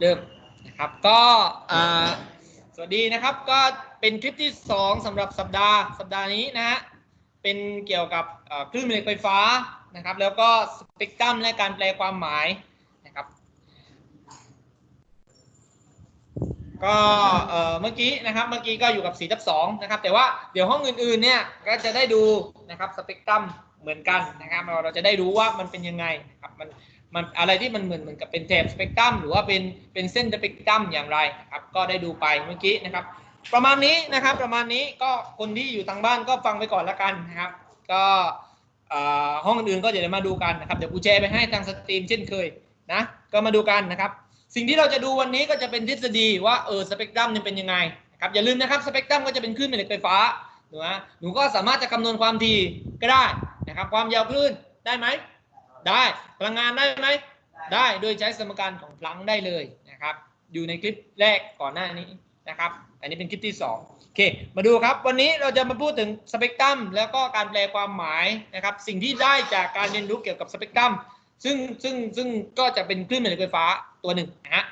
เริ่มนะครับก็สวัสดีนะครับก็เป็นคลิปที่ 2สำหรับสัปดาห์สัปดาห์นี้นะฮะเป็นเกี่ยวกับคลื่นแม่เหล็กไฟฟ้านะครับ แล้วก็สเปกตรัมและการแปลความหมายนะครับ ก็เมื่อกี้นะครับเมื่อกี้ก็อยู่กับ4ทับ2นะครับ แต่ว่าเดี๋ยวห้องอื่นๆเนี่ยก็จะได้ดูนะครับสเปกตรัมเหมือนกันนะครับเราเราจะได้รู้ว่ามันเป็นยังไงนะครับมัน มันอะไรที่มันเหมือนเหมือนกับเป็นแถบสเปกตรัมหรือว่าเป็นเป็นเส้นสเปกตรัมอย่างไรนะครับก็ได้ดูไปเมื่อกี้นะครับ ประมาณนี้นะครับประมาณนี้ก็คนที่อยู่ทางบ้านก็ฟังไปก่อนละกันนะครับ ก็ห้องอื่นๆก็เดี๋ยวมาดูกันนะครับเดี๋ยวกูแชร์ไปให้ทางสตรีมเช่นเคยนะก็มาดูกันนะครับ สิ่งที่เราจะดูวันนี้ก็จะเป็นทฤษฎีว่าเออสเปกตรัมเนี่ยเป็นยังไงนะครับอย่าลืมนะครับสเปกตรัมก็จะเป็นคลื่นแม่เหล็กไฟฟ้าหนูนะหนูก็สามารถจะคำนวณความถี่ก็ได้นะครับความยาวคลื่นได้ไหม ได้พลังงานได้ไหมได้โดยใช้สมการของพลังได้เลยนะครับ อยู่ในคลิปแรกก่อนหน้านี้นะครับ อันนี้เป็นคลิปที่2โอเค มาดูครับ วันนี้เราจะมาพูดถึงสเปกตรัมแล้วก็การแปลความหมายนะครับ สิ่งที่ได้จากการเรียนรู้เกี่ยวกับสเปกตรัมซึ่งซึ่งซึ่งก็จะเป็นคลื่นแม่เหล็กไฟฟ้าตัวหนึ่งนะฮะ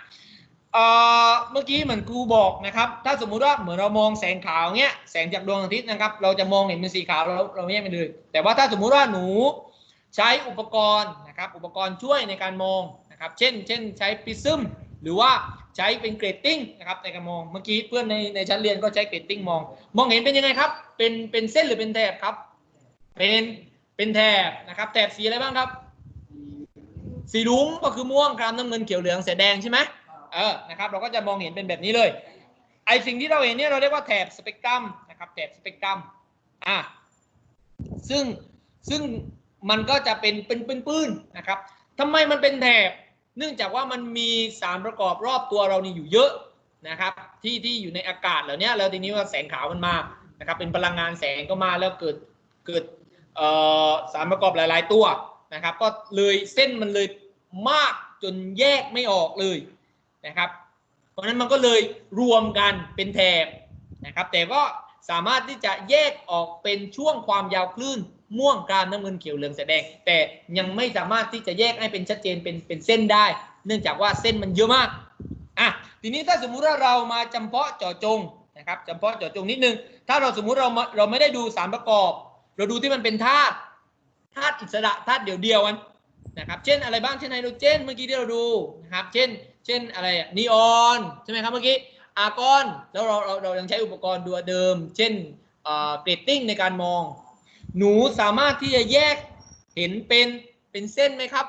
เมื่อกี้เหมือนครูบอกนะครับ ถ้าสมมุติว่าเหมือนเรามองแสงขาวเงี้ยแสงจากดวงอาทิตย์นะครับ เราจะมองเห็นเป็นสีขาวเราเราแยกไม่เลย แต่ว่าถ้าสมมุติว่าหนู ใช้อุปกรณ์นะครับอุปกรณ์ช่วยในการมองนะครับเช่น เช่นใช้พิซึมหรือว่าใช้เป็นเกรดติ้งนะครับในการมองเมื่อกี้เพื่อนในในชั้นเรียนก็ใช้เกรดติ้งมอง มองเห็นเป็นยังไงครับ เป็นเป็นเส้นหรือเป็นแถบครับ เป็นเป็นแถบนะครับแถบสีอะไรบ้างครับ สีรุ้งก็คือม่วงครามน้ำเงินเขียวเหลืองเสียแดงใช่ไหมเออนะครับเราก็จะมองเห็นเป็นแบบนี้เลยไอสิ่งที่เราเห็นเนี่ยเราเรียกว่าแถบสเปกตรัมนะครับแถบสเปกตรัมอะซึ่งซึ่ง มันก็จะเป็นเป็นเป็นปื้นนะครับทำไมมันเป็นแถบ เนื่องจากว่ามันมีสารประกอบรอบตัวเรานี่อยู่เยอะนะครับ ที่ที่อยู่ในอากาศเหล่านี้แล้วทีนี้ว่าแสงขาวมันมานะครับ เป็นพลังงานแสงก็มาแล้วเกิดเกิดสารประกอบหลาย ๆ ตัวนะครับ ก็เลยเส้นมันเลยมากจนแยกไม่ออกเลยนะครับ เพราะฉะนั้นมันก็เลยรวมกันเป็นแถบนะครับ แต่ก็สามารถที่จะแยกออกเป็นช่วงความยาวคลื่น ม่วงกรามน้ำเงินเขียวเหลืองแสดง แต่ยังไม่สามารถที่จะแยกให้เป็นชัดเจนเป็นเป็นเส้นได้ เนื่องจากว่าเส้นมันเยอะมากอะทีนี้ถ้าสมมุติว่าเรามาจำเพาะเจาะจงนะครับจำเพาะเจาะจงนิดนึง ถ้าเราสมมุติเราเราไม่ได้ดูสารประกอบ เราดูที่มันเป็นธาตุธาตุอิสระธาตุเดี่ยวๆกันนะครับเช่นอะไรบ้างเช่นไฮโดรเจนเมื่อกี้ที่เราดูนะครับเช่น เช่นอะไรอะนีออนใช่ไหมครับเมื่อกี้อาร์กอนแล้วเราเราเรายังใช้อุปกรณ์ตัวเดิม เช่นเกรดติ้งในการมอง หนูสามารถที่จะแยกเห็นเป็นเป็นเส้นไหมครับ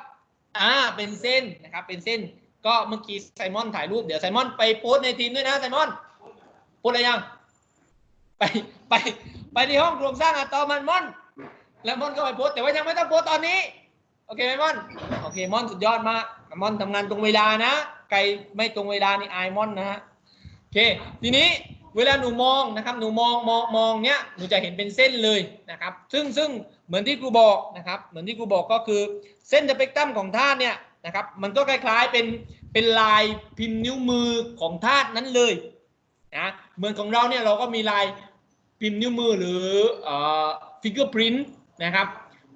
อ่า เป็นเส้นนะครับ เป็นเส้น ก็เมื่อกี้ไซมอนถ่ายรูป เดี๋ยวไซมอนไปโพสในทีมด้วยนะไซมอนโพสอะไรยัง ไป ไป ไปที่ห้องโครงสร้างอะตอมันมอน แล้วมอนก็ไปโพสแต่ว่ายังไม่ต้องโพสตอนนี้ โอเคไหมมอน โอเคมอนสุดยอดมากมอนทำงานตรงเวลานะไกลไม่ตรงเวลานี่ไอมอนนะฮะ โอเค ทีนี้ เวลาหนูมองนะครับหนูมองมองมองเนี้ยหนูจะเห็นเป็นเส้นเลยนะครับ ซึ่งซึ่งเหมือนที่ครูบอกนะครับเหมือนที่ครูบอกก็คือเส้นสเปกตรัมของธาตุเนี่ยนะครับมันก็คล้ายๆเป็นเป็นลายพิมพ์นิ้วมือของธาตุนั้นเลยนะเหมือนของเราเนี่ยเราก็มีลายพิมพ์นิ้วมือหรือเอ่อฟิกเกอร์พรินต์นะครับ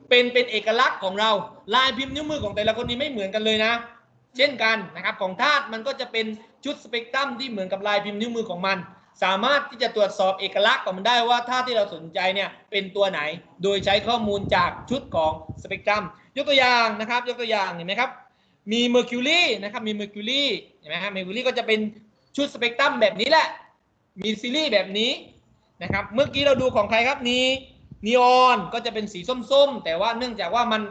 เป็นเป็นเอกลักษณ์ของเราลายพิมพ์นิ้วมือของแต่ละคนนี้ไม่เหมือนกันเลยนะ เช่นกันนะครับของธาตุมันก็จะเป็นชุดสเปกตรัมที่เหมือนกับลายพิมพ์นิ้วมือของมัน สามารถที่จะตรวจสอบเอกลักษณ์ของมันได้ว่าธาตุที่เราสนใจเนี่ยเป็นตัวไหน โดยใช้ข้อมูลจากชุดของสเปกตรัมยกตัวอย่างนะครับ ยกตัวอย่างเห็นไหมครับ มีเมอร์คิวรีนะครับ มีเมอร์คิวรีเห็นไหมฮะเมอร์คิวรีก็จะเป็นชุดสเปกตรัมแบบนี้แหละ มีซีรีส์แบบนี้นะครับ เมื่อกี้เราดูของใครครับนีนีออนก็จะเป็นสีส้มๆ แต่ว่าเนื่องจากว่ามัน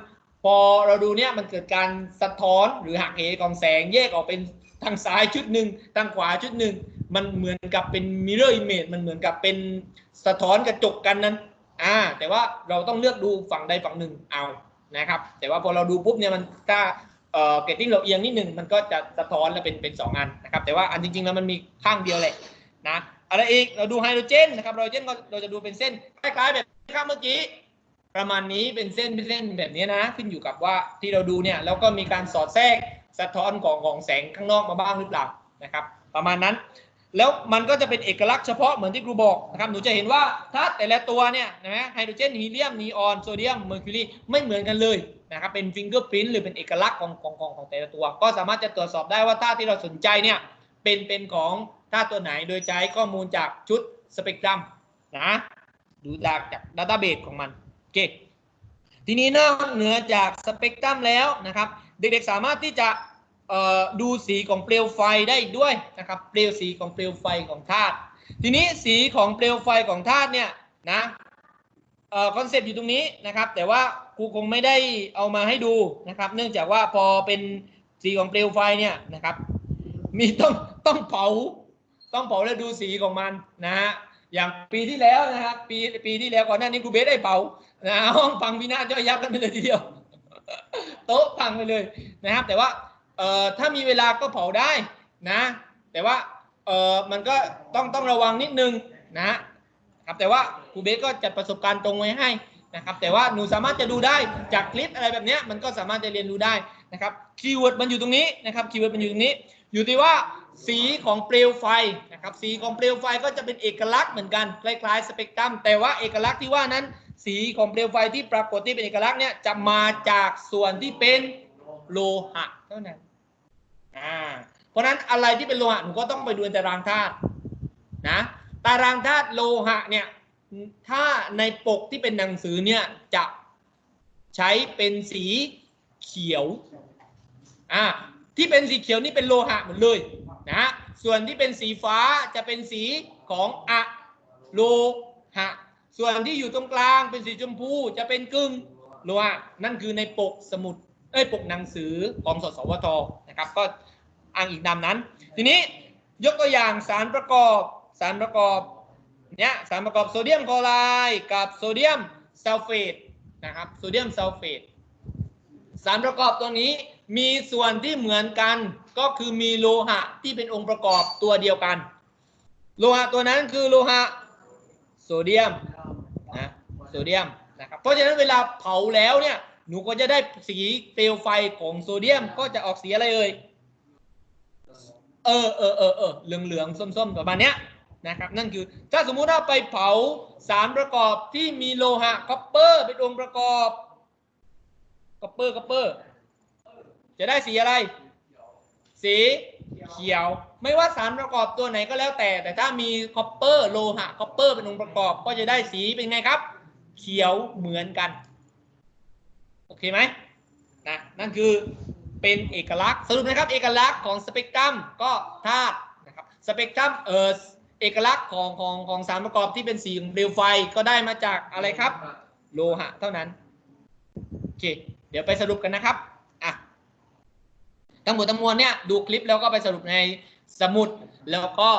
พอเราดูเนี่ยมันเกิดการสะท้อนหรือหักเหของแสงแยกออกเป็นทางซ้ายชุดหนึ่งทางขวาชุดหนึ่ง มันเหมือนกับเป็น mirror image มันเหมือนกับเป็นสะท้อนกระจกกันนั้น อ่า แต่ว่าเราต้องเลือกดูฝั่งใดฝั่งหนึ่งเอานะครับ แต่ว่าพอเราดูปุ๊บเนี่ยมันถ้าเอ่อเกตติ้งเราเอียงนิดหนึ่งมันก็จะสะท้อนแล้วเป็นเป็นสองอันนะครับ แต่ว่าอันจริงๆแล้วมันมีข้างเดียวแหละนะอะไรอีกเราดูไฮโดรเจนนะครับไฮโดรเจนก็เราจะดูเป็นเส้นคล้ายๆแบบข้างเมื่อกี้ประมาณนี้เป็นเส้นเป็นเส้นแบบนี้นะ ขึ้นอยู่กับว่าที่เราดูเนี่ยแล้วก็มีการสอดแทรกสะท้อนของของแสงข้างนอกมาบ้างหรือเปล่านะครับ ประมาณนั้น แล้วมันก็จะเป็นเอกลักษณ์เฉพาะเหมือนที่ครูบอกนะครับหนูจะเห็นว่าถ้าแต่ละตัวเนี่ยนะไฮโดรเจนฮีเลียมนีออนโซเดียมเมอร์คิวรีไม่เหมือนกันเลยนะครับเป็นฟิงเกอร์พิ้นหรือเป็นเอกลักษณ์ของของของของแต่ละตัว ก็สามารถจะตรวจสอบได้ว่าธาตุที่เราสนใจเนี่ยเป็นเป็นของธาตุตัวไหนโดยใช้ข้อมูลจากชุดสเปกตรัมนะดูจากจากดัตต้าเบสของมันโอเคทีนี้นอกเหนือจากสเปกตรัมแล้วนะครับ เด็กๆสามารถที่จะ ดูสีของเปลวไฟได้อีกด้วยนะครับเปลวสีของเปลวไฟของธาตุทีนี้สีของเปลวไฟของธาตุเนี่ยนะคอนเซปต์อยู่ตรงนี้นะครับ แต่ว่าครูคงไม่ได้เอามาให้ดูนะครับ เนื่องจากว่าพอเป็นสีของเปลวไฟเนี่ยนะครับ มีต้องต้องเผา ต้องเผาแล้วดูสีของมันนะฮะอย่างปีที่แล้วนะครับ ปีปีที่แล้วก่อนหน้านี้ครูเบสได้เผานะห้องพังพินาศย่อยยับกันไปเลยทีเดียว โต๊ะพังไปเลยนะครับ แต่ว่า อ่อถ้ามีเวลาก็เผาได้นะ แต่ว่าเอ่อมันก็ต้องต้องระวังนิดนึงนะครับแต่ว่าครูเบสก็จัดประสบการณ์ตรงไว้ให้นะครับ แต่ว่าหนูสามารถจะดูได้จากคลิปอะไรแบบนี้มันก็สามารถจะเรียนรู้ได้นะครับคีย์เวิร์ดมันอยู่ตรงนี้นะครับคีย์เวิร์ดมันอยู่ตรงนี้ อยู่ที่ว่าสีของเปลวไฟนะครับสีของเปลวไฟก็จะเป็นเอกลักษณ์เหมือนกันคล้ายๆสเปกตรัมแต่ว่าเอกลักษณ์ที่ว่านั้น สีของเปลวไฟที่ปรากฏที่เป็นเอกลักษณ์เนี่ยจะมาจากส่วนที่เป็นโลหะเท่านั้น อ่าเพราะฉะนั้นอะไรที่เป็นโลหะหนูก็ต้องไปดูในตารางธาตุนะตารางธาตุโลหะเนี่ยถ้าในปกที่เป็นหนังสือเนี่ยจะใช้เป็นสีเขียวอ่าที่เป็นสีเขียวนี่เป็นโลหะหมดเลยนะส่วนที่เป็นสีฟ้าจะเป็นสีของอะโลหะ ส่วนที่อยู่ตรงกลางเป็นสีชมพูจะเป็นกึ่งโลหะนั่นคือในปกสมุด เอ้ยปกหนังสือของสสวทนะครับ ก็อ้างอีกนามนั้น ทีนี้ยกตัวอย่างสารประกอบสารประกอบเนี่ยสารประกอบโซเดียมคลอไรด์กับโซเดียมซัลเฟตนะครับโซเดียมซัลเฟตสารประกอบตัวนี้มีส่วนที่เหมือนกันก็คือมีโลหะที่เป็นองค์ประกอบตัวเดียวกัน โลหะตัวนั้นคือโลหะโซเดียมนะโซเดียมนะครับเพราะฉะนั้นเวลาเผาแล้วเนี่ย หนูก็จะได้สีเปลวไฟของโซเดียมก็จะออกสีอะไรเอ่ย เออเออเออเออเหลืองเหลืองๆส้มๆประมาณเนี้ยนะครับ นั่นคือถ้าสมมุติว่าไปเผาสารประกอบที่มีโลหะคอปเปอร์เป็นองค์ประกอบคัปเปอร์คัปเปอร์จะได้สีอะไร สีเขียว ไม่ว่าสารประกอบตัวไหนก็แล้วแต่ แต่ถ้ามีคอปเปอร์โลหะคอปเปอร์เป็นองค์ประกอบ ก็จะได้สีเป็นไงครับ เขียวเหมือนกัน โอเคไหมนะนั่นคือเป็นเอกลักษณ์สรุปนะครับเอกลักษณ์ของสเปกตรัมก็ธาตุนะครับสเปกตรัมเออเอกลักษณ์ของของของสารประกอบที่เป็นสีของเปลวไฟก็ได้มาจากอะไรครับ โลหะเท่านั้นโอเคเดี๋ยวไปสรุปกันนะครับอะทั้งหมดทั้งมวลเนี่ยดูคลิปแล้วก็ไปสรุปในสมุดแล้วก็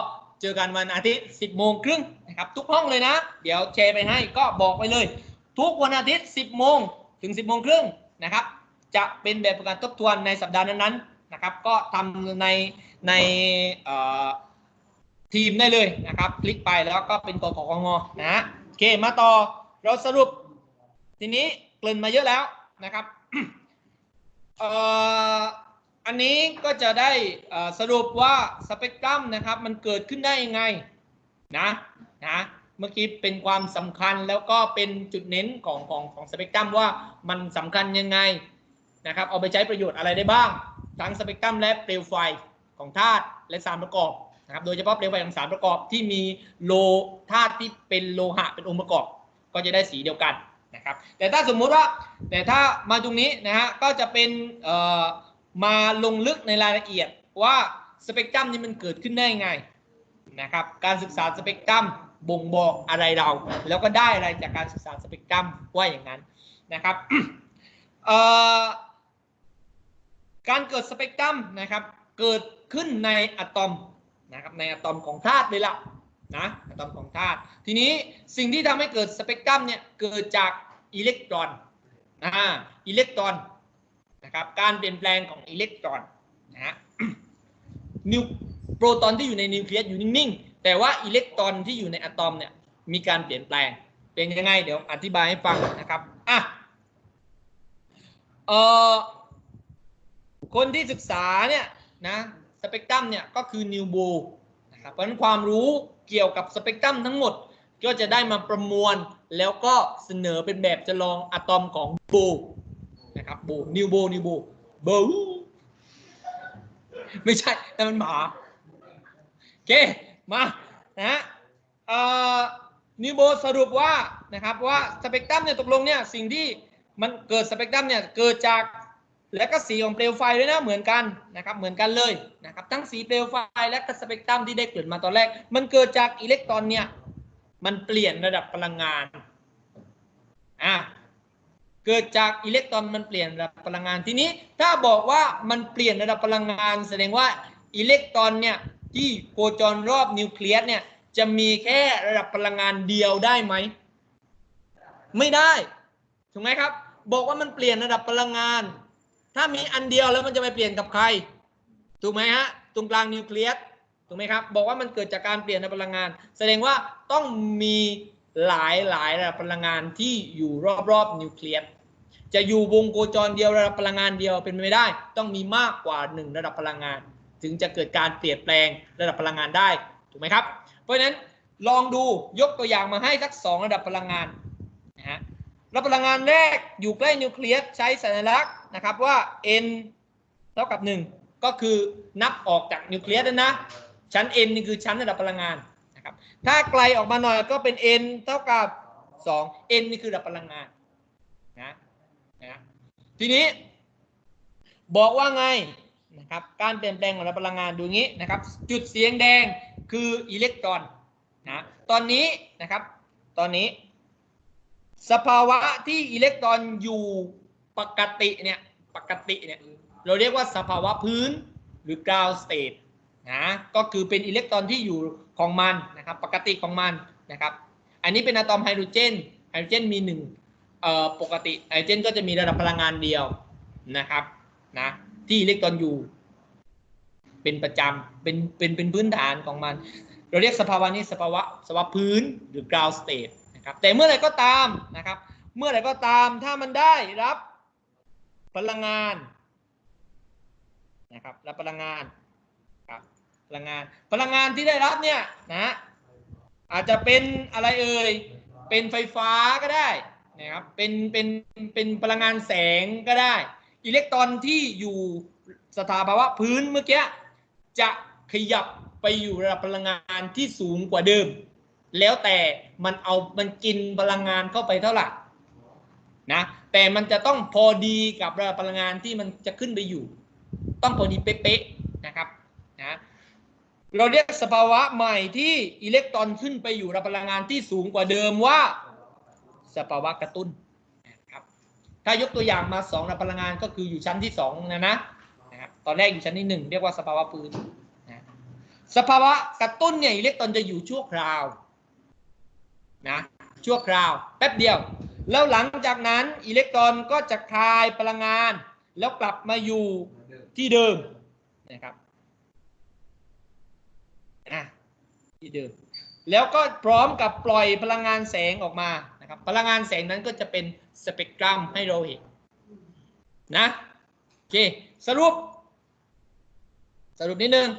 เจอกันวันอาทิตย์ 10 โมงครึ่งนะครับทุกห้องเลยนะ เดี๋ยวแชร์ไปให้ก็บอกไปเลย ทุกวันอาทิตย์ 10 โมง ถึง 10โมงครึ่งนะครับ จะเป็นแบบการทบทวนในสัปดาห์นั้นๆนะครับ ก็ทำในในทีมได้เลยนะครับ คลิกไปแล้วก็เป็นกกกงนะฮะโอเคมาต่อเราสรุป ทีนี้เกริ่นมาเยอะแล้วนะครับเอ่ออันนี้ก็จะได้สรุปว่าสเปกตรัมนะครับ มันเกิดขึ้นได้ยังไงนะนะ เมื่อกี้เป็นความสำคัญแล้วก็เป็นจุดเน้นของของของสเปกตรัมว่ามันสำคัญยังไงนะครับเอาไปใช้ประโยชน์อะไรได้บ้าง ทั้งสเปกตรัมและเปลวไฟของธาตุและสารประกอบนะครับโดยเฉพาะเปลวไฟของสารประกอบที่มีโลธาตุที่เป็นโลหะเป็นองค์ประกอบ ก็จะได้สีเดียวกันนะครับแต่ถ้าสมมุติว่าแต่ถ้ามาตรงนี้นะฮะก็จะเป็นมาลงลึกในรายละเอียดว่าสเปกตรัมนี้มันเกิดขึ้นได้ยังไงนะครับการศึกษาสเปกตรัม บ่งบอกอะไรเรา แล้วก็ได้อะไรจากการศึกษาสเปกตรัมว่าอย่างนั้นนะครับการเกิดสเปกตรัมนะครับเกิดขึ้นในอะตอมนะครับในอะตอมของธาตุเลยล่ะนะอะตอมของธาตุทีนี้สิ่งที่ทำให้เกิดสเปกตรัมเนี่ยเกิดจากอิเล็กตรอนอ่าอิเล็กตรอนนะครับการเปลี่ยนแปลงของอิเล็กตรอนนะฮะนิวโปรตอนที่อยู่ในนิวเคลียสอยู่นิ่งๆ แต่ว่าอิเล็กตรอนที่อยู่ในอะตอมเนี่ยมีการเปลี่ยนแปลง เป็นยังไงเดี๋ยวอธิบายให้ฟังนะครับอะเอ่อคนที่ศึกษาเนี่ยนะสเปกตรัมเนี่ยก็คือนิวโบนะครับเพราะฉะนั้นความรู้เกี่ยวกับสเปกตรัมทั้งหมดก็จะได้มาประมวลแล้วก็เสนอเป็นแบบจำลองอะตอมของโบนะครับโบนิวโบนิวโบโบไม่ใช่แต่มันหมาโอเค มานะฮะนิวโบสรุปว่านะครับว่าสเปกตรัมเนี่ยตกลงเนี่ยสิ่งที่มันเกิดสเปกตรัมเนี่ยเกิดจากและก็สีของเปลวไฟด้วยนะเหมือนกันนะครับเหมือนกันเลยนะครับทั้งสีเปลวไฟและก็สเปกตรัมที่ได้เกิดมาตอนแรก มันเกิดจากอิเล็กตรอนเนี่ยมันเปลี่ยนระดับพลังงานอะเกิดจากอิเล็กตรอนมันเปลี่ยนระดับพลังงานทีนี้ถ้าบอกว่ามันเปลี่ยนระดับพลังงาน แสดงว่าอิเล็กตรอนเนี่ย ที่โคจรรอบนิวเคลียสเนี่ย จะมีแค่ระดับพลังงานเดียวได้ไหม ไม่ได้ ถูกไหมครับ บอกว่ามันเปลี่ยนระดับพลังงาน ถ้ามีอันเดียวแล้วมันจะไปเปลี่ยนกับใคร ถูกไหมฮะ ตรงกลางนิวเคลียส ถูกไหมครับ บอกว่ามันเกิดจากการเปลี่ยนระดับพลังงาน แสดงว่าต้องมีหลายหลายระดับพลังงานที่อยู่รอบๆนิวเคลียสจะอยู่วงโคจรเดียวระดับพลังงานเดียวเป็นไปไม่ได้ ต้องมีมากกว่าหนึ่งระดับพลังงาน ถึงจะเกิดการเปลี่ยนแปลงระดับพลังงานได้ถูกไหมครับ เพราะฉะนั้นลองดูยกตัวอย่างมาให้สักสองระดับพลังงานนะฮะระดับพลังงานแรกอยู่ใกล้นิวเคลียสใช้สัญลักษณ์นะครับว่า n เท่ากับ 1 ก็คือนับออกจากนิวเคลียสนะชั้น n นี่คือชั้นระดับพลังงานนะครับถ้าไกลออกมาหน่อยก็เป็น n เท่ากับ 2 n นี่คือระดับพลังงานนะนะทีนี้บอกว่าไง นะครับการเปลี่ยนแปลงของระดับพลังงานดูงี้นะครับ จุดเสียงแดงคืออิเล็กตรอนนะตอนนี้นะครับ ตอนนี้ สภาวะที่อิเล็กตรอนอยู่ปกติเนี่ยปกติเนี่ยเราเรียกว่าสภาวะพื้นหรือ ground state นะก็คือเป็นอิเล็กตรอนที่อยู่ของมันนะครับ ปกติของมันนะครับ อันนี้เป็นอะตอมไฮโดรเจนไฮโดรเจนมีหนึ่งเอ่อปกติไฮโดรเจนก็จะมีระดับพลังงานเดียวนะครับนะ ที่อิเล็กตรอนอยู่ เป็นประจำเป็นเป็นเป็นพื้นฐานของมัน เราเรียกสภาวะนี้สภาวะสภาวะพื้นหรือ ground state นะครับแต่เมื่อไรก็ตามนะครับ เมื่อไรก็ตามถ้ามันได้รับพลังงานนะครับรับพลังงานครับพลังงานพลังงานที่ได้รับเนี่ยนะอาจจะเป็นอะไรเอ่ยเป็นไฟฟ้าก็ได้นะครับเป็นเป็นเป็นพลังงานแสงก็ได้ อิเล็กตรอนที่อยู่สถาภาวะพื้นเมื่อกี้จะขยับไปอยู่ระดับพลังงานที่สูงกว่าเดิม แล้วแต่มันเอามันกินพลังงานเข้าไปเท่าไหร่นะแต่มันจะต้องพอดีกับระดับพลังงานที่มันจะขึ้นไปอยู่ ต้องพอดีเป๊ะๆนะครับนะเราเรียกสภาวะใหม่ที่อิเล็กตรอนขึ้นไปอยู่ระดับพลังงานที่สูงกว่าเดิมว่า สภาวะกระตุ้น ถ้ายกตัวอย่างมาสองระพลังงานก็คืออยู่ชั้นที่สองนะนะนะครับตอนแรกอยู่ชั้นที่หนึ่งเรียกว่าสภาวะพื้นนะสภาวะกระตุ้นเนี่ยอิเล็กตรอนจะอยู่ชั่วคราวนะชั่วคราวแป๊บเดียว แล้วหลังจากนั้นอิเล็กตรอนก็จะคายพลังงาน แล้วกลับมาอยู่ที่เดิมนะครับอะที่เดิมแล้วก็พร้อมกับปล่อยพลังงานแสงออกมา นะครับพลังงานแสงนั้นก็จะเป็นสเปกตรัมให้เราเห็นนะโอเคสรุป สรุปนิดนึง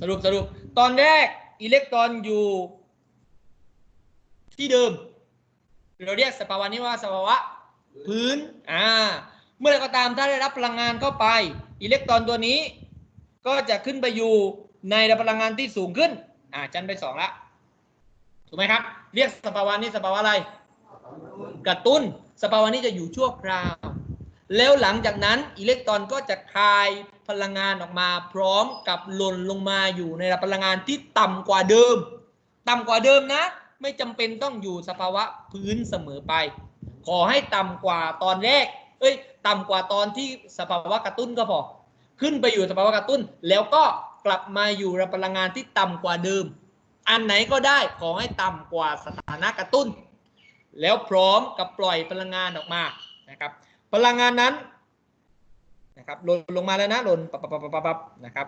สรุปสรุปตอนแรกอิเล็กตรอนอยู่ที่เดิม เราเรียกสภาวะนี้ว่าสภาวะพื้นอ่าเมื่อไรก็ตามถ้าได้รับพลังงานเข้าไป อิเล็กตรอนตัวนี้ ก็จะขึ้นไปอยู่ในระดับพลังงานที่สูงขึ้น อ่าจันไปสองละถูกไหมครับ เรียกสภาวะนี้สภาวะอะไร กระตุ้น สภาวะนี้จะอยู่ชั่วคราว แล้วหลังจากนั้นอิเล็กตรอนก็จะคายพลังงานออกมา พร้อมกับหล่นลงมาอยู่ในระดับพลังงานที่ต่ำกว่าเดิม ต่ำกว่าเดิมนะ ไม่จำเป็นต้องอยู่สภาวะพื้นเสมอไป ขอให้ต่ำกว่าตอนแรก เอ้ย ต่ำกว่าตอนที่สภาวะกระตุ้นก็พอ ขึ้นไปอยู่สภาวะกระตุ้น แล้วก็กลับมาอยู่ระดับพลังงานที่ต่ำกว่าเดิม อันไหนก็ได้ขอให้ต่ำกว่าสถานะกระตุ้น แล้วพร้อมกับปล่อยพลังงานออกมานะครับ พลังงานนั้นนะครับหล่นลงมาแล้วนะหล่นปับปับปับปับนะครับ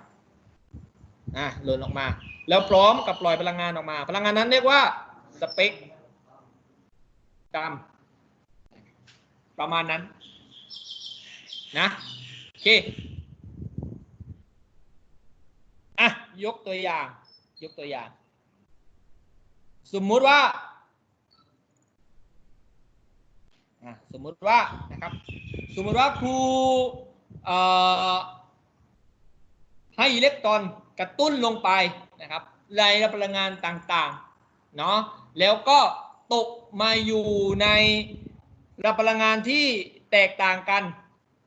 อะหล่นออกมา แล้วพร้อมกับปล่อยพลังงานออกมา พลังงานนั้นเรียกว่าสเปกตรัมประมาณนั้นนะโอเคอะยกตัวอย่าง ยกตัวอย่าง สมมุติว่าสมมุติว่านะครับ สมมุติว่าครูให้อิเล็กตรอนกระตุ้นลงไปนะครับในระพลังงานต่างๆเนาะแล้วก็ตกมาอยู่ในระพลังงานที่แตกต่างกัน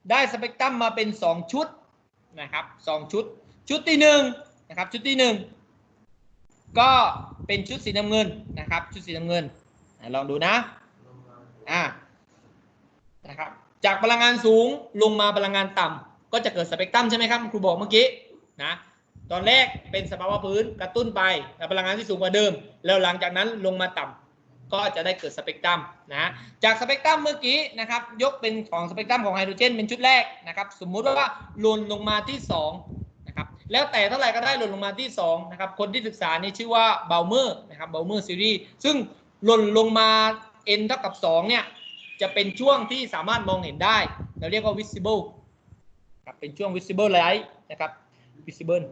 ได้สเปกตรัมมาเป็น 2 ชุดนะครับสองชุด ชุดที่หนึ่งนะครับชุดที่หนึ่งก็ เป็นชุดสีน้ำเงินนะครับ ชุดสีน้ำเงินลองดูนะอ่านะครับจากพลังงานสูงลงมาพลังงานต่ำก็จะเกิดสเปกตรัมใช่ไหมครับครูบอกเมื่อกี้นะตอนแรกเป็นสภาวะพื้นกระตุ้นไปแต่พลังงานที่สูงกว่าเดิม แล้วหลังจากนั้นลงมาต่ำก็จะได้เกิดสเปกตรัมนะจากสเปกตรัมเมื่อกี้นะครับยกเป็นของสเปกตรัมของไฮโดรเจนเป็นชุดแรกนะครับสมมุติว่าหล่นลงมาที่ 2 แล้วแต่เท่าไหร่ก็ได้หล่นลงมาที่2นะครับคนที่ศึกษานี่ชื่อว่าเบลเมอร์นะครับเบลเมอร์ซีรีส์ซึ่งหล่นลงมา n เท่ากับ2เนี่ยจะเป็นช่วงที่สามารถมองเห็นได้ เราเรียกว่า visible ครับเป็นช่วง visible light นะครับ visible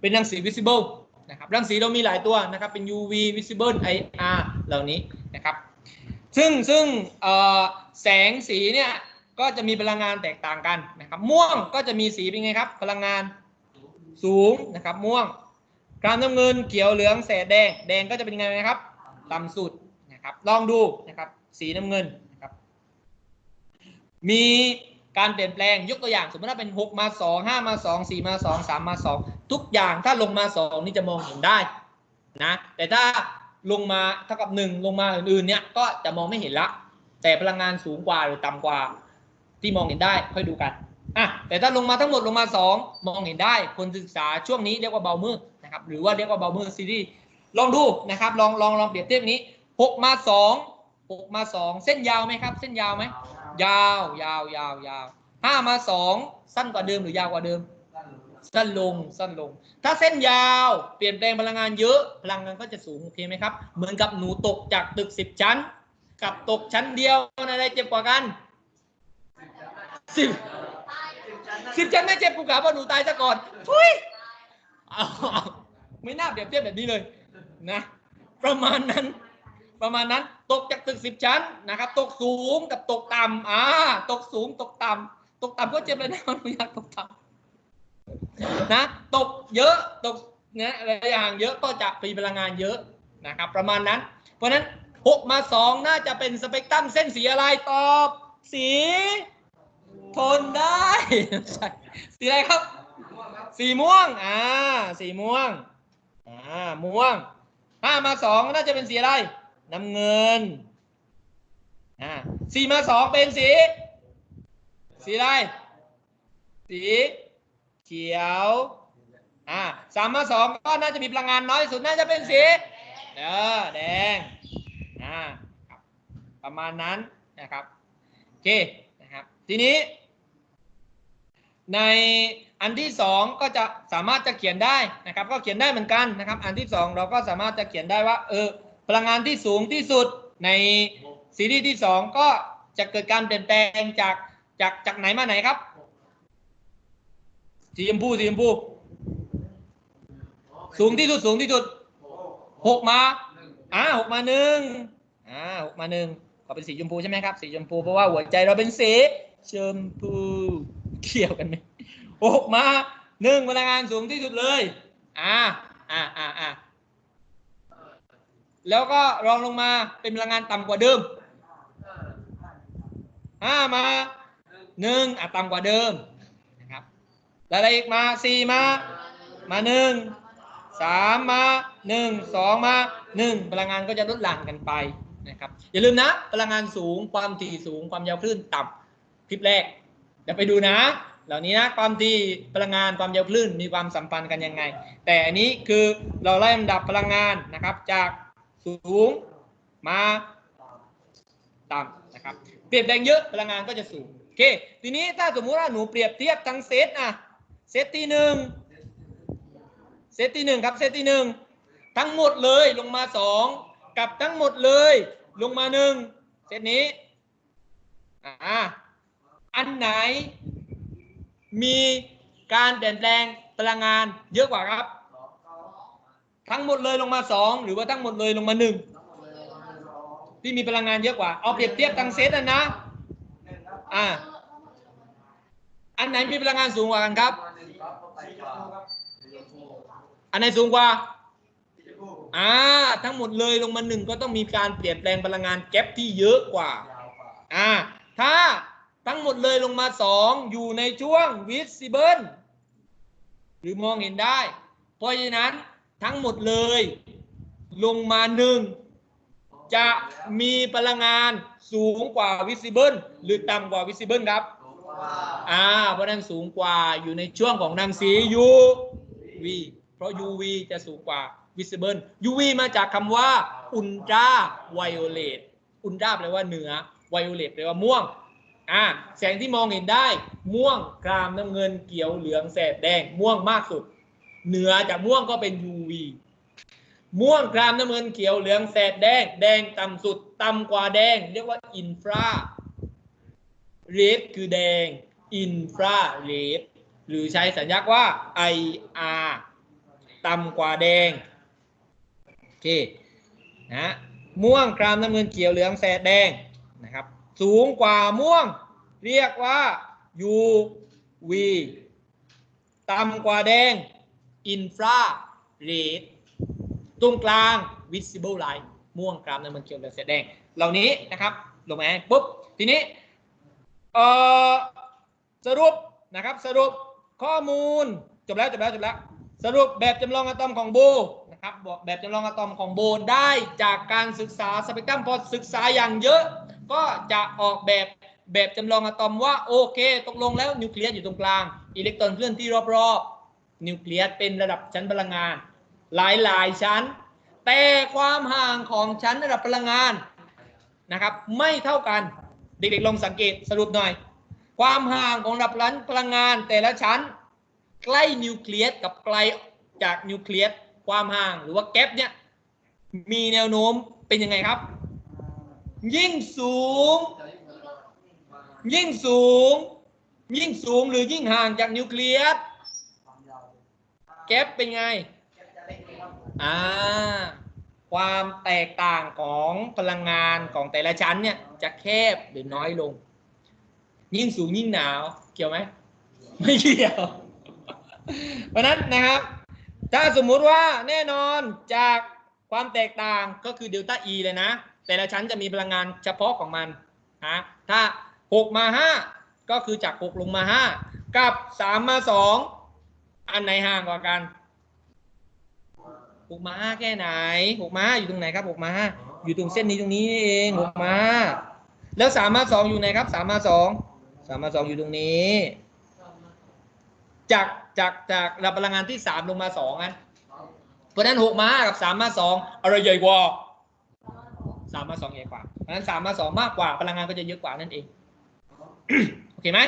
เป็นรังสี visible นะครับรังสีเรามีหลายตัวนะครับเป็น UV visible IR เหล่านี้นะครับ ซึ่งซึ่งแสงสีเนี่ย ก็จะมีพลังงานแตกต่างกันนะครับ ม่วงก็จะมีสีเป็นไงครับ พลังงานสูงนะครับ ม่วงกรามน้ำเงินเขียวเหลืองแสดแดง แดงก็จะเป็นไงนะครับต่ำสุดนะครับ ลองดูนะครับ สีน้ำเงินนะครับ มีการเปลี่ยนแปลงยกตัวอย่าง สมมติว่าเป็น 6 มา 2 5 มา 2 4 มา 2 3 มา 2 ทุกอย่างถ้าลงมา 2 นี่จะมองเห็นได้นะแต่ถ้าลงมาเท่ากับ 1 ลงมาอื่นๆเนี่ยก็จะมองไม่เห็นละ แต่พลังงานสูงกว่าหรือต่ำกว่า ที่มองเห็นได้ค่อยดูกันอะแต่ถ้าลงมาทั้งหมดลงมา 2 มองเห็นได้คนศึกษาช่วงนี้เรียกว่าเบามือนะครับหรือว่าเรียกว่าเบามือซีรีส์ลองดูนะครับลองลองลองเปรียบเทียบนี้ 6 มา 2 6 มา 2 เส้นยาวไหมครับ เส้นยาวไหมยาวยาวยาวยาวห้ามาสองสั้นกว่าเดิมหรือยาวกว่าเดิม สั้นลงสั้นลง ถ้าเส้นยาวเปลี่ยนแปลงพลังงานเยอะพลังงานก็จะสูงโอเคไหมครับ เหมือนกับหนูตกจากตึกสิบชั้น กับตกชั้นเดียวอะไรเจ็บกว่ากัน สิบสิบชั้นไม่เจ็บกูกะเพราหนูตายซะก่อนทุยไม่น่าเปรียบเทียบแบบนี้เลยนะประมาณนั้นประมาณนั้นตกจากตึกสิบชั้นนะครับ ตกสูงกับตกต่ำอ่าตกสูงตกต่ำตกต่ำก็เจ็บเลยนะมันไม่อยากตกต่ำนะตกเยอะตกเนี่ยอะไรอย่างเยอะก็จะมีพลังงานเยอะนะครับประมาณนั้น เพราะฉะนั้นหกมาสองน่าจะเป็นสเปกตรัมเส้นสีอะไรตอบสี ทนได้สีอะไรครับ สีม่วง อ่า สีม่วง อ่า ม่วงห้ามาสองน่าจะเป็นสีอะไร น้ำเงิน อ่าสี่มาสองเป็นสี สีอะไร สีเขียว อ่าสามมาสองก็น่าจะมีพลังงานน้อยสุดน่าจะเป็นสี เออ แดง อ่า ประมาณนั้นนะครับ โอเค นะครับ ทีนี้ ในอันที่สองก็จะสามารถจะเขียนได้นะครับ ก็เขียนได้เหมือนกันนะครับ อันที่สองเราก็สามารถจะเขียนได้ว่าเออพลังงานที่สูงที่สุดในซีรีส์ที่สองก็จะเกิดการเปลี่ยนแปลงจากจากจากไหนมาไหนครับสีชมพูสีชมพูสูงที่สุดสูงที่สุดหกมาอ่าหกมาหนึ่งอ่าหกมาหนึ่งก็เป็นสีชมพูใช่ไหมครับสีชมพูเพราะว่าหัวใจเราเป็นสีชมพู เกี่ยวกันไหมหกมาหนึ่งพลังงานสูงที่สุดเลย อ่า อ่าอ่าอ่าแล้วก็รองลงมาเป็นพลังงานต่ำกว่าเดิมห้ามาหนึ่งอะต่ำกว่าเดิมนะครับแล้วอะไรอีกมาสี่มา มาหนึ่งสามมาหนึ่งสองมาหนึ่งพลังงานก็จะลดหลั่นกันไปนะครับอย่าลืมนะ พลังงานสูงความถี่สูงความยาวคลื่นต่ำคลิปแรก เดี๋ยวไปดูนะ เหล่านี้นะความถี่พลังงานความยาวคลื่นมีความสัมพันธ์กันยังไง แต่อันนี้คือเราไล่ลำดับพลังงานนะครับจากสูงมาต่ำนะครับ เปลี่ยนแปลงเยอะพลังงานก็จะสูงโอเคทีนี้ถ้าสมมุติว่าหนูเปรียบเทียบทั้งเซตอะเซตที่หนึ่งเซตที่หนึ่งครับเซตที่หนึ่งทั้งหมดเลยลงมาสองกับทั้งหมดเลยลงมาหนึ่งเซตนี้อ่า อันไหน มีการเปลี่ยนแปลงพลังงานเยอะกว่าครับ ทั้งหมดเลยลงมาสองหรือว่าทั้งหมดเลยลงมาหนึ่งที่มีพลังงานเยอะกว่า เอาเปรียบเทียบทางเซตนะนะอ่าอันไหนมีพลังงานสูงกว่ากันครับ อันไหนสูงกว่าอ่าทั้งหมดเลยลงมาหนึ่งก็ต้องมีการเปลี่ยนแปลงพลังงานแก๊ปที่เยอะกว่าอ่าถ้า ทั้งหมดเลยลงมาสองอยู่ในช่วง visible หรือมองเห็นได้ เพราะฉะนั้นทั้งหมดเลยลงมาหนึ่งจะมีพลังงานสูงกว่า visible หรือต่ำกว่า visible ครับอ่าเพราะฉะนั้นสูงกว่าอยู่ในช่วงของรังสี UV เพราะ UV จะสูงกว่า visible UV มาจากคำว่า ultra violet ultra แปลว่าเหนือ violet แปลว่าม่วง อ่าแสงที่มองเห็นได้ ม่วงครามน้ำเงินเขียวเหลืองแสดแดง ม่วงมากสุด เหนือจากม่วงก็เป็น UV ม่วงครามน้ำเงินเขียวเหลืองแสดแดง แดงต่ำสุดต่ำกว่าแดง เรียกว่าอินฟราเรดคือแดงอินฟราเรดหรือใช้สัญลักษณ์ว่า IR ต่ำกว่าแดงโอเคนะม่วงครามน้ำเงินเขียวเหลืองแสดแดงนะครับ สูงกว่าม่วง เรียกว่า UV ต่ำกว่าแดง infrared ตรงกลาง visible light ม่วงครามน้ำเงินเขียวเหลืองแสดแดง เหล่านี้นะครับ ลงมาปุ๊บ ทีนี้สรุปนะครับสรุปข้อมูลจบแล้วจบแล้วจบแล้วสรุปแบบจำลองอะตอมของโบนะครับแบบจำลองอะตอมของโบได้จากการศึกษาสเปกตรัมพอศึกษาอย่างเยอะ ก็จะออกแบบแบบจำลองอะตอมว่าโอเค ตกลงแล้วนิวเคลียสอยู่ตรงกลาง อิเล็กตรอนเคลื่อนที่รอบๆนิวเคลียสเป็นระดับชั้นพลังงาน หลายๆชั้น แต่ความห่างของชั้นระดับพลังงานนะครับ ไม่เท่ากันเด็กๆลองสังเกตสรุปหน่อย ความห่างของระดับชั้นพลังงาน แต่ละชั้น ใกล้นิวเคลียสกับไกลจากนิวเคลียสความห่างหรือว่าแกปเนี่ยมีแนวโน้มเป็นยังไงครับ ยิ่งสูง ยิ่งสูง ยิ่งสูงหรือยิ่งห่างจากนิวเคลียสแกปเป็นไงอ่าความแตกต่างของพลังงานของแต่ละชั้นเนี่ยจะแคบหรือน้อยลง ยิ่งสูงยิ่งหนาวเกี่ยวไหมไม่เกี่ยว เพราะฉะนั้นนะครับ ถ้าสมมุติว่าแน่นอนจากความแตกต่างก็คือเดลต้า E เลยนะ แต่ละชั้นจะมีพลังงานเฉพาะของมันนะถ้า 6 มา 5 ก็คือจาก 6 ลงมา 5 กับ 3 มา 2 อันไหนห่างกว่ากัน 6 มา 5 แค่ไหน 6 มา 5 อยู่ตรงไหนครับ 6 มา 5 อยู่ตรงเส้นนี้ตรงนี้นี่เอง 6 มา 5 แล้ว 3 มา 2 อยู่ไหนครับ 3 มา 2 3 มา 2 อยู่ตรงนี้ จากจากจากระดับพลังงานที่ 3 ลงมา2อันเพราะฉะนั้น 6 มา กับ 3 มา 2 อะไรใหญ่กว่า 3มมา2ใหญ่กว่าเพราะฉะนั้น3มมา2มากกว่าพลังงานก็จะเยอะกว่านั่นเองโอเคไหม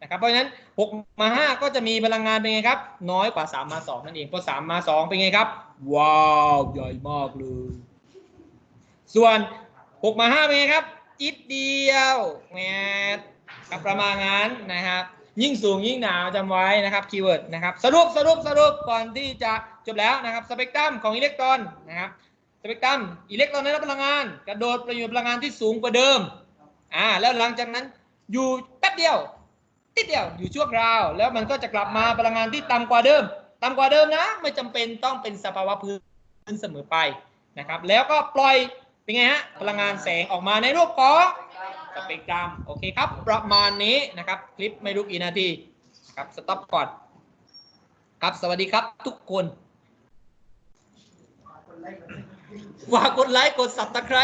นะครับเพราะฉะนั้น6มา 5 ก็จะมีพลังงานเป็นไงครับ น้อยกว่า 3 มา 2 นั่นเองเพราะ3มา 2 เป็นไงครับ ว้าวใหญ่มากเลย ส่วน 6 มา 5 เป็นไงครับจิดเดียวแหมครับประมาณนั้นนะครับ ยิ่งสูงยิ่งหนาวจำไว้นะครับคีย์เวิร์ดนะครับสรุปสรุปสรุปก่อนที่จะจบแล้วนะครับสเปกตรัมของอิเล็กตรอนนะครับ สเปกตรัมอิเล็กตรอนได้รับพลังงาน กระโดดไปอยู่พลังงานที่สูงกว่าเดิมอ่าแล้วหลังจากนั้นอยู่แป๊บเดียวติดเดียวอยู่ชั่วคราว แล้วมันก็จะกลับมาพลังงานที่ต่ำกว่าเดิมต่ำกว่าเดิมนะ ไม่จำเป็นต้องเป็นสภาวะพื้นเสมอไปนะครับ แล้วก็ปล่อยเป็นไงฮะพลังงานแสงออกมาในรูปของสเปกตรัมโอเคครับ ประมาณนี้นะครับ คลิปไม่รู้กี่นาทีครับสต็อปก่อนครับสวัสดีครับทุกคน ฝากกดไลค์กดสับตะไคร